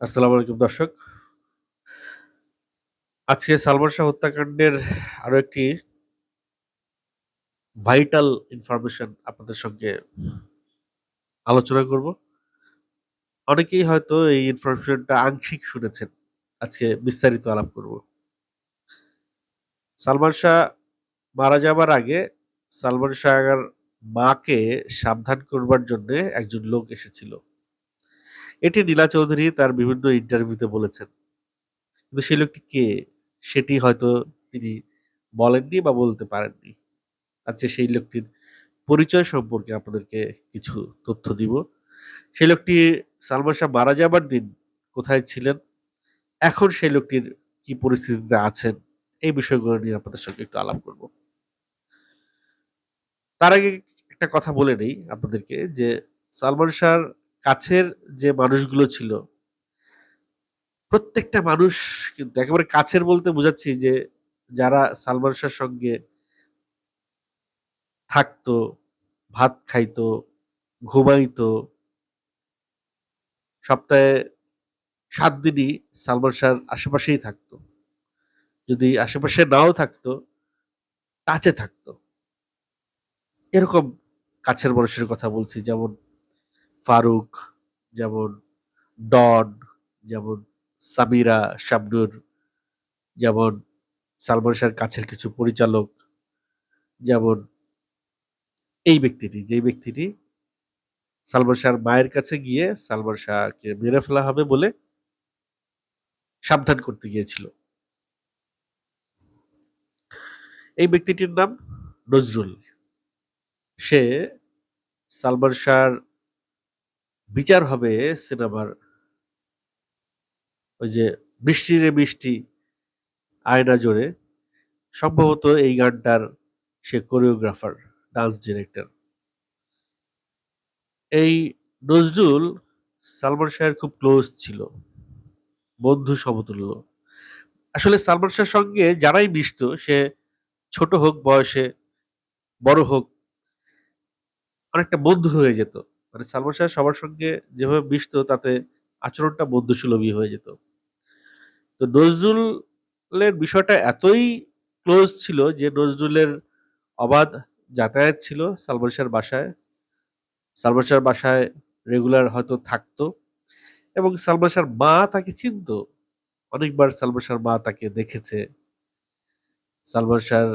আসসালামু আলাইকুম, দর্শক। আজকে সালমান শাহ হত্যাকাণ্ডের আরও একটি ভাইটাল ইনফরমেশন আপনাদের সঙ্গে আলোচনা করব। অনেকেই হয়তো এই ইনফরমেশনটা আংশিক শুনেছেন। আজকে বিস্তারিত আলাপ করব। সালমান শাহ মারা যাবার আগে সালমান শাহর মাকে সাবধান করবার জন্যে একজন লোক এসেছিল। এটি নীলা চৌধুরী তার বিভিন্ন ইন্টারভিউতে বলেছেন। কিন্তু সেই লোকটি কে? সেটি হয়তো তিনি বলেননি বা বলতে পারেননি। আজকে সেই লোকটির পরিচয় সম্পর্কে আপনাদেরকে কিছু তথ্য দিব। সেই লোকটি সালমান শাহ মারা যাবার দিন কোথায় ছিলেন? এখন সেই লোকটির কি পরিস্থিতিতে আছেন? এই বিষয়গুলো নিয়ে আপনাদের সঙ্গে একটু আলাপ করব। তার আগে একটা কথা বলে নেই আপনাদেরকে যে সালমান শাহর কাছের যে মানুষগুলো ছিল প্রত্যেকটা মানুষ কিন্তু একেবারে কাছের বলতে বোঝাচ্ছি যে যারা সালমান শাহর সঙ্গে থাকতো, ভাত খাইতো, ঘুমাইতো সপ্তাহে সাত দিনই সালমান শাহর আশেপাশেই থাকতো। যদি আশেপাশে নাও থাকতো, টাচে থাকতো। এরকম কাছের মানুষের কথা বলছি যেমন ফারুক, যেমন ডন, যেমন সামিরা, শাবনূর, যেমন সালমান শাহর কাছের কিছু পরিচালক, যেমন এই ব্যক্তিটি, যেই ব্যক্তিটি সালমান শাহর মায়ের কাছে গিয়ে সালমান শাহকে মেরে ফেলা হবে বলে সাবধান করতে গিয়েছিল। এই ব্যক্তিটির নাম নজরুল। সে সালমান শাহর বিচার হবে সিনেমার ওই যে 'বৃষ্টি রে বৃষ্টি আয়না জোরে' সম্ভবত এই গানটার সে কোরিওগ্রাফার, ডান্স ডিরেক্টর। এই নজরুল সালমান শাহের খুব ক্লোজ ছিল। বন্ধু সমতুল্য। আসলে সালমান শাহর সঙ্গে যারাই মিশত সে ছোট হোক বয়সে, বড় হোক অনেকটা বন্ধু হয়ে যেত। মানে সালমান শাহ সবার সঙ্গে যেভাবে মিশত তাতে আচরণটা বন্ধুসুলভই হয়ে যেত। তো নজরুলের বিষয়টা এতই ক্লোজ ছিল যে নজরুলের অবাধ যাতায়াত ছিল সালমান শাহর বাসায়। সালমান শাহর বাসায় রেগুলার হয়তো থাকতো এবং সালমান শাহর মা তাকে চিনত। অনেকবার সালমান শাহর মা তাকে দেখেছে। সালমান শাহর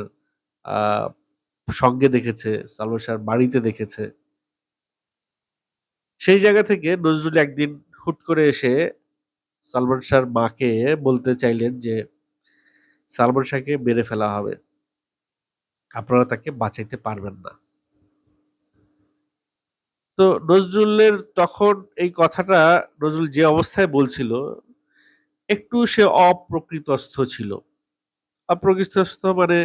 সঙ্গে দেখেছে, সালমান শাহর বাড়িতে দেখেছে। সেই জায়গা থেকে নজরুল একদিন হুট করে এসে সালমান শাহর মাকে বলতে চাইলেন যে, সালমান শাহকে মেরে ফেলা হবে। আপনারা তাকে বাঁচাইতে পারবেন না। তো নজরুলের তখন এই কথাটা নজরুল যে অবস্থায় বলছিল, একটু সে অপ্রকৃতস্থ ছিল। অপ্রকৃতস্থ মানে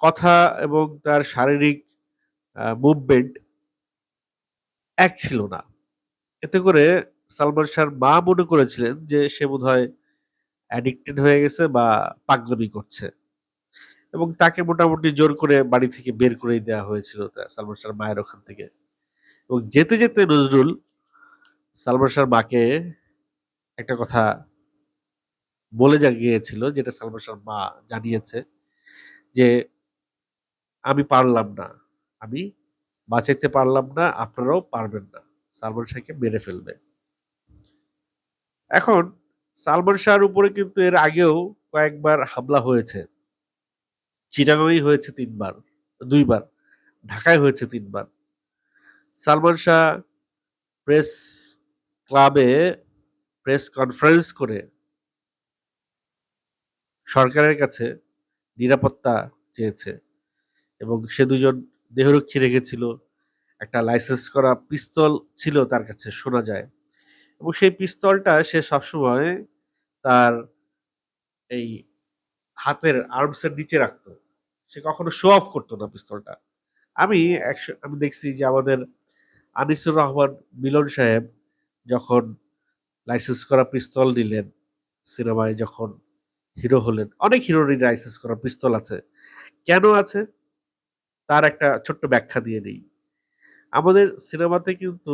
কথা এবং তার শারীরিক মুভমেন্ট এক ছিল না। এতে করে সালমান শাহর মা মনে করেছিলেন যে সে বোধহয় অ্যাডিক্টেড হয়ে গেছে বা পাগলামি করছে। এবং তাকে মোটামুটি জোর করে বাড়ি থেকে বের করেই দেওয়া হয়েছিল তা সালমান শাহর মায়ের ওখান থেকে। এবং যেতে, যেতে নজরুল সালমান শাহর মাকে একটা কথা বলে যা গিয়েছিল যেটা সালমান শাহর মা জানিয়েছে যে, "আমি পারলাম না। আমি বাঁচাইতে পারলাম না, আপনারাও পারবেন না। সালমান শাহকে মেরে ফেলবে।" এখন সালমান শাহর উপরে কিন্তু এর আগেও কয়েকবার হামলা হয়েছে। চিটাগাংয়েই হয়েছে তিনবার দুইবার ঢাকায় হয়েছে তিনবার সালমান শাহ প্রেস ক্লাবে প্রেস কনফারেন্স করে সরকারের কাছে নিরাপত্তা চেয়েছে এবং সে দুজন দেহরক্ষী রেখেছিল। একটা লাইসেন্স করা পিস্তল ছিল তার কাছে শোনা যায়। এবং সেই পিস্তলটা সে সবসময় তার এই হাতের আর্মস এর নিচে রাখতো। সে কখনো শো অফ করতো না পিস্তলটা। আমি একস আমি দেখছি যে আমাদের আনিসুর রহমান মিলন সাহেব যখন লাইসেন্স করা পিস্তল নিলেন, সিনেমায় যখন হিরো হলেন, অনেক হিরোরই লাইসেন্স করা পিস্তল আছে। কেন আছে? তার একটা ছোট্ট ব্যাখ্যা দিয়ে দেই। আমাদের সিনেমাতে কিন্তু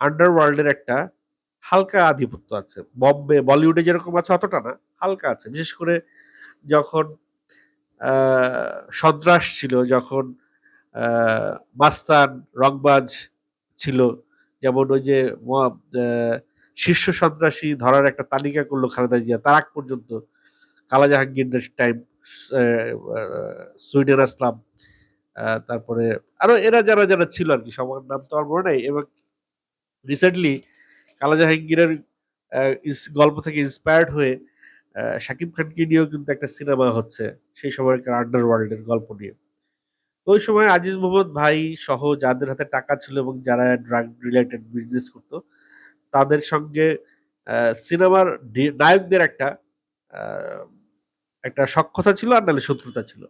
আন্ডারওয়ার্ল্ড এর একটা হালকা আধিপত্য আছে। বম্বে, বলিউডে যেরকম আছে অতটা না, হালকা আছে। বিশেষ করে যখন সন্ত্রাস ছিল, যখন মাস্তান, রংবাজ ছিল, যেমন ওই যে শীর্ষ সন্ত্রাসী ধরার একটা তালিকা করল খালেদা জিয়া, তার আগ পর্যন্ত কালা জাহাঙ্গীরের টাইম সুইডেন আসলাম। তারপরে আরও এরা যারা যারা ছিল আর কি, সবার নাম তো আমার মনে নাই। এবং রিসেন্টলি কালা জাহাঙ্গীরের গল্প থেকে ইন্সপায়ার্ড হয়ে শাকিব খানকে নিয়েও কিন্তু একটা সিনেমা হচ্ছে, সেই সময়কার আন্ডার ওয়ার্ল্ডের গল্প নিয়ে। ওই সময় আজিজ মোহাম্মদ ভাই সহ যাদের হাতে টাকা ছিল এবং যারা ড্রাগ রিলেটেড বিজনেস করতো, তাদের সঙ্গে সিনেমার নায়কদের একটা একটা সক্ষতা ছিল আর নাহলে শত্রুতা ছিল।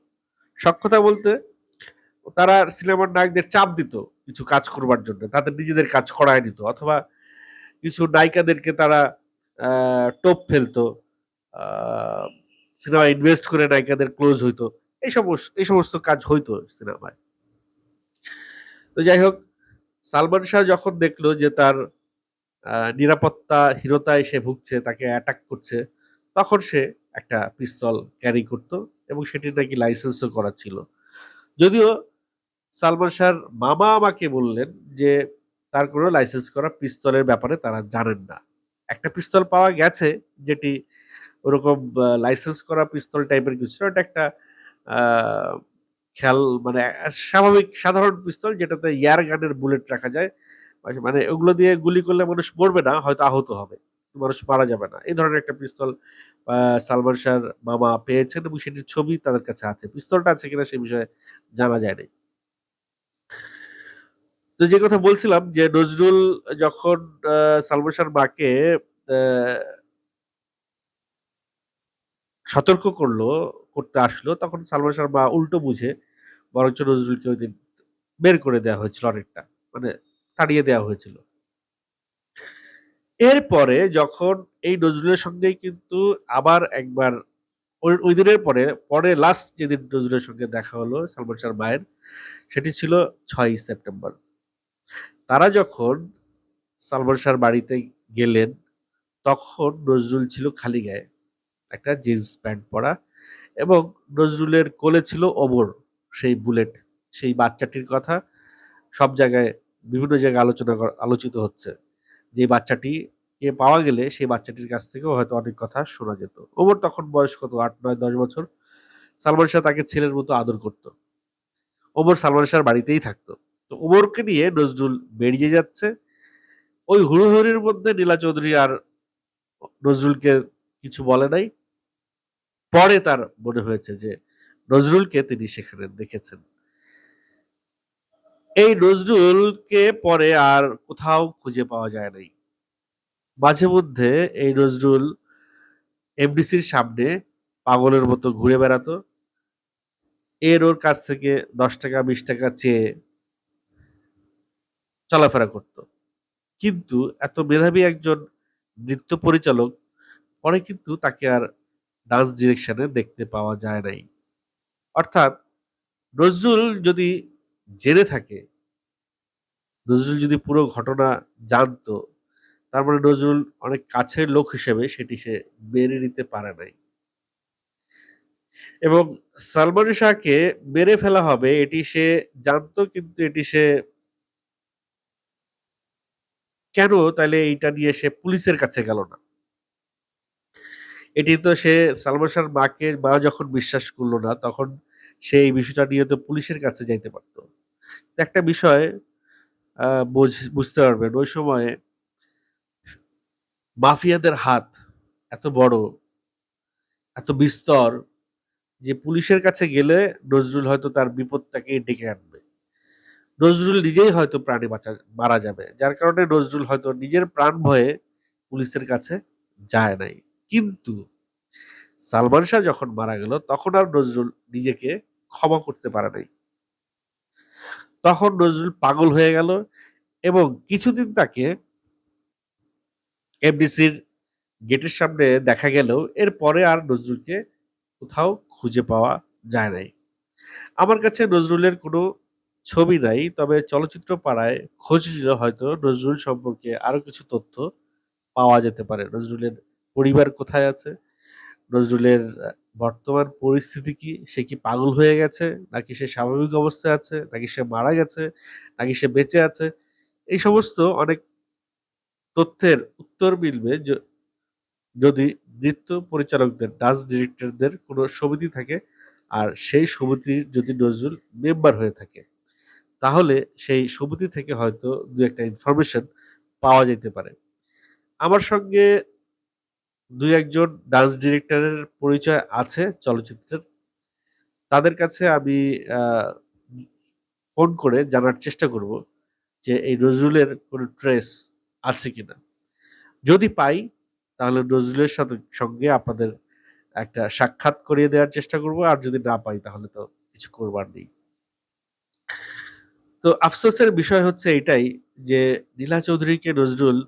সক্ষতা বলতে তারা সিনেমার নায়কদের চাপ দিত কিছু কাজ করবার জন্য, তাদের নিজেদের কাজ করায় নিত, অথবা কিছু নায়িকাদেরকে তারা টোপ ফেলতো সিনেমা ইনভেস্ট করে নায়িকাদের ক্লোজ হইতো, এই সমস্ত এই সমস্ত কাজ হইতো সিনেমায়। তো যাই হোক, সালমান শাহ যখন দেখল যে তার নিরাপত্তা, হীনতায় সে ভুগছে, তাকে অ্যাটাক করছে, তখন সে একটা পিস্তল ক্যারি করত এবং সেটি নাকি লাইসেন্সও করা ছিল। যদিও সালমান শাহর মামা আমাকে বললেন যে, তার কোনো লাইসেন্স করা পিস্তলের ব্যাপারে তারা জানেন না। একটা পিস্তল পাওয়া গেছে যেটি ওরকম লাইসেন্স করা পিস্তল টাইপের কিছু ওটা একটা খেয়াল মানে স্বাভাবিক, সাধারণ পিস্তল যেটাতে এয়ার গানের বুলেট রাখা যায়। মানে- মানে ওগুলো দিয়ে গুলি করলে মানুষ মরবে না, হয়তো আহত হবে। মানুষ মারা যাবে না। এই ধরনের একটা পিস্তল সালমান শাহর মামা পেয়েছেন এবং সেটির ছবি তাদের কাছে আছে। পিস্তলটা আছে কিনা সে বিষয়ে জানা যায়নি তো যে কথা বলছিলাম যে নজরুল যখন সালমান মাকে সতর্ক করল, করতে আসলো, তখন সালমান মা উল্টো বুঝে, বরঞ্চ নজরুলকে ওই দিন বের করে দেওয়া হয়েছিল অনেকটা মানে তাড়িয়ে দেওয়া হয়েছিল। এরপরে যখন এই নজরুলের সঙ্গেই কিন্তু আবার একবার, ওই ওই দিনের পরে পরে লাস্ট যেদিন নজরুলের সঙ্গে দেখা হলো সালমান শাহর মায়ের, সেটি ছিল ছয়ই সেপ্টেম্বর। তারা যখন সালমান শাহর বাড়িতে গেলেন, তখন নজরুল ছিল খালি গায়ে। একটা জিন্স প্যান্ট পরা এবং নজরুলের কোলে ছিল ওবর সেই বুলেট সেই বাচ্চাটির কথা। সব জায়গায়, বিভিন্ন জায়গায় আলোচনা আলোচিত হচ্ছে যে বাচ্চাটি কে পাওয়া গেলে সেই বাচ্চাটির কাছ থেকেও হয়তো অনেক কথা শোনা যেত। ওমর তখন বয়স কত? আট, নয়, দশ বছর। সালমান শাহ তাকে ছেলের মতো আদর করত। ওমর সালমান শাহর বাড়িতেই থাকতো। তো ওমরকে নিয়ে নজরুল বেরিয়ে যাচ্ছে। ওই হুড়োহুড়ির মধ্যে নীলা চৌধুরী আর নজরুলকে কিছু বলে নাই। পরে তার মনে হয়েছে যে নজরুলকে তিনি সেখানে দেখেছেন। এই নজরুলকে পরে আর কোথাও খুঁজে পাওয়া যায় নাই। মাঝে মধ্যে এই নজরুল এমডিসির সামনে পাগলের মতো ঘুরে বেড়াতো। এর ওর কাছ থেকে দশ টাকা, বিশ টাকা চেয়ে চলাফেরা করত। কিন্তু এত মেধাবী একজন নৃত্য পরিচালক, পরে কিন্তু তাকে আর ডান্স ডিরেকশনে দেখতে পাওয়া যায় নাই। অর্থাৎ নজরুল যদি জেনে থাকে, নজরুল যদি পুরো ঘটনা জানতো, তার মানে নজরুল অনেক কাছের লোক হিসেবে সেটি সে মেনে নিতে পারে নাই। এবং সালমান শাহকে মেরে ফেলা হবে, এটি সে জানতো, কিন্তু এটি সে কেন তাহলে এইটা নিয়ে সে পুলিশের কাছে গেল না? এটি তো সে সালমান শাহর মাকে, মা যখন বিশ্বাস করল না, তখন সে এই বিষয়টা নিয়ে তো পুলিশের কাছে যাইতে পারতো। একটা বিষয় বুঝতে পারবেন, ওই সময়ে মাফিয়াদের হাত এত বড়, এত বিস্তর যে পুলিশের কাছে গেলে নজরুল হয়তো তার বিপদটাকে ডেকে আনবে। নজরুল নিজেই হয়তো প্রাণী বাঁচা, মারা যাবে। যার কারণে নজরুল হয়তো নিজের প্রাণ ভয়ে পুলিশের কাছে যায় নাই। কিন্তু সালমান শাহ যখন মারা গেল, তখন আর নজরুল নিজেকে ক্ষমা করতে পারে নাই। তখন নজরুল পাগল হয়ে গেল এবং কিছুদিন তাকে এমডিসির গেটের সামনে দেখা গেলেও এরপরে আর নজরুলকে কোথাও খুঁজে পাওয়া যায় নাই। আমার কাছে নজরুলের কোনো ছবি নাই, তবে চলচ্চিত্র পাড়ায় খোঁজ নিলে হয়তো নজরুল সম্পর্কে আরও কিছু তথ্য পাওয়া যেতে পারে। নজরুলের পরিবার কোথায় আছে? নজরুলের বর্তমান পরিস্থিতি কি? সে কি পাগল হয়ে গেছে? নাকি সে স্বাভাবিক অবস্থায় আছে? নাকি সে মারা গেছে? নাকি সে বেঁচে আছে? এই সমস্ত অনেক তথ্যের উত্তর মিলবে যদি নৃত্য পরিচালকদের, ডান্স ডিরেক্টরদের কোনো সমিতি থাকে। আর সেই সমিতির যদি নজরুল মেম্বার হয়ে থাকে। তাহলে সেই সমিতি থেকে হয়তো দু একটা ইনফরমেশন পাওয়া যেতে পারে। আমার সঙ্গে দুই একজন ডান্স ডিরেক্টরের পরিচয় আছে চলচ্চিত্রের। তাদের কাছে আমি ফোন করে জানার চেষ্টা করব যে এই নজরুলের কোনো ট্রেস আছে কিনা। যদি পাই, তাহলে নজরুলের সাথে সঙ্গে আপনাদের একটা সাক্ষাৎ করিয়ে দেওয়ার চেষ্টা করব। আর যদি না পাই, তাহলে তো কিছু করবার নেই। তো আফসোসের বিষয় হচ্ছে এটাই যে নীলা চৌধুরীকে নজরুল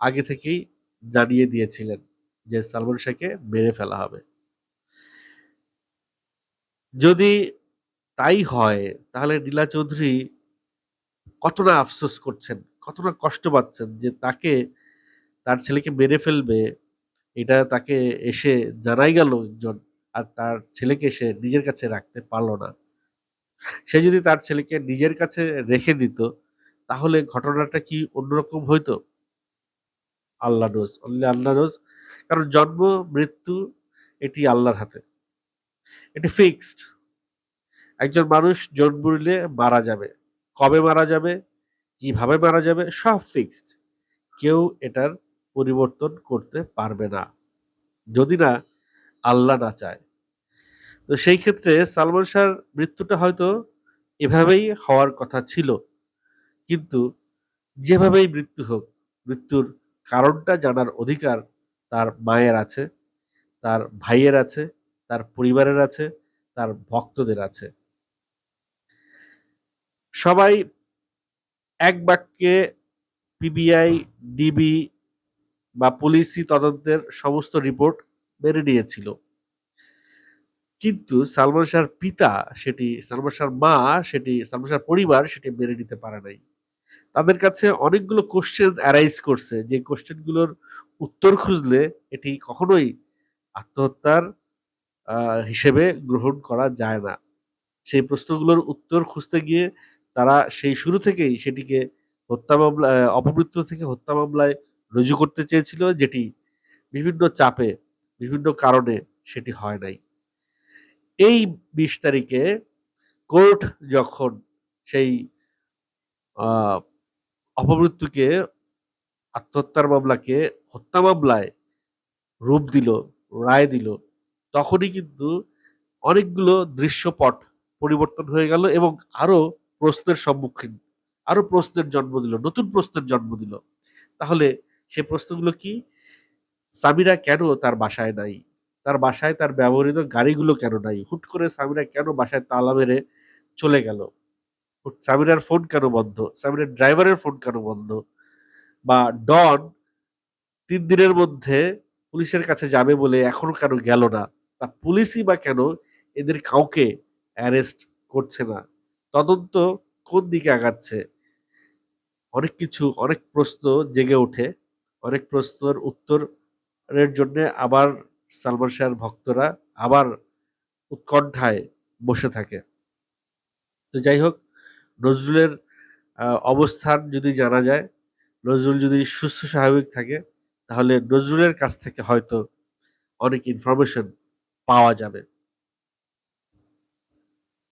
আগে থেকেই জানিয়ে দিয়েছিলেন যে সালমান শাহকে মেরে ফেলা হবে। যদি তাই হয়, তাহলে নীলা চৌধুরী কতটা আফসোস করছেন, কতটা কষ্ট পাচ্ছেন যে তাকে, তার ছেলেকে মেরে ফেলবে, এটা তাকে এসে জানাই গেল একজন, আর তার ছেলেকে সে নিজের কাছে রাখতে পারল না। সে যদি তার ছেলেকে নিজের কাছে রেখে দিত, তাহলে ঘটনাটা কি অন্যরকম হইতো? আল্লাহ রোজ, অনলি আল্লাহ রোজ। কারণ জন্ম, মৃত্যু, এটি আল্লাহর হাতে। এটি ফিক্সড একজন মানুষ জন্ম নিলে মারা যাবে। কবে মারা যাবে? কীভাবে মারা যাবে? সব ফিক্সড কেউ এটার পরিবর্তন করতে পারবে না। যদি না, আল্লাহ না চায়। তো সেই ক্ষেত্রে সালমান শাহর মৃত্যুটা হয়তো এভাবেই হওয়ার কথা ছিল। কিন্তু যেভাবেই মৃত্যু হোক, মৃত্যুর কারণটা জানার অধিকার তার মায়ের আছে, তার ভাইয়ের আছে, তার পরিবারের আছে, তার ভক্তদের আছে। সবাই এক বাক্যে পিবিআই, ডিবি বা পুলিশি তদন্তের সমস্ত রিপোর্ট মেনে নিয়েছিল। কিন্তু সালমান শাহর পিতা সেটি, সালমান শাহর মা সেটি, সালমান শাহর পরিবার সেটি মেনে নিতে পারে নাই। তাদের কাছে অনেকগুলো কোশ্চেন অ্যারাইজ করছে, যে কোশ্চেনগুলোর উত্তর খুঁজলে এটি কখনোই আত্মহত্যার হিসেবে গ্রহণ করা যায় না। সেই প্রশ্নগুলোর উত্তর খুঁজতে গিয়ে তারা সেই শুরু থেকেই সেটিকে হত্যা মামলা অপমৃত্যু থেকে হত্যা মামলায় রুজু করতে চেয়েছিল, যেটি বিভিন্ন চাপে, বিভিন্ন কারণে সেটি হয় নাই। এই বিশ তারিখে কোর্ট যখন সেই অপমৃত্যুকে, আত্মহত্যার মামলাকে, হত্যা মামলায় রূপ দিল, রায় দিল, তখনই কিন্তু অনেকগুলো দৃশ্যপট পরিবর্তন হয়ে গেল এবং আরও প্রশ্নের সম্মুখীন, আরও প্রশ্নের জন্ম দিল, নতুন প্রশ্নের জন্ম দিল। তাহলে সে প্রশ্নগুলো কি? সামিরা কেন তার বাসায় নাই? তার বাসায় তার ব্যবহৃত গাড়িগুলো কেন নাই? হুট করে সামিরা কেন বাসায় তালা মেরে চলে গেল? সামিরার ফোন কেন বন্ধ? সামিরার ড্রাইভারের ফোন কেন বন্ধ? বা ডন তিন দিনের মধ্যে পুলিশের কাছে যাবে বলে এখনও কেন গেল না? তা পুলিশই বা কেন এদের কাউকে অ্যারেস্ট করছে না? তদন্ত কোন দিকে আগাচ্ছে? অনেক কিছু, অনেক প্রশ্ন জেগে ওঠে। অনেক প্রশ্নের উত্তরের জন্য আবার সালমান শাহর ভক্তরা আবার উৎকণ্ঠায় বসে থাকে। তো যাই হোক, নজরুলের অবস্থান যদি জানা যায়, নজরুল যদি সুস্থ স্বাভাবিক থাকে, তাহলে নজরুলের কাছ থেকে হয়তো অনেক ইনফরমেশন পাওয়া যাবে।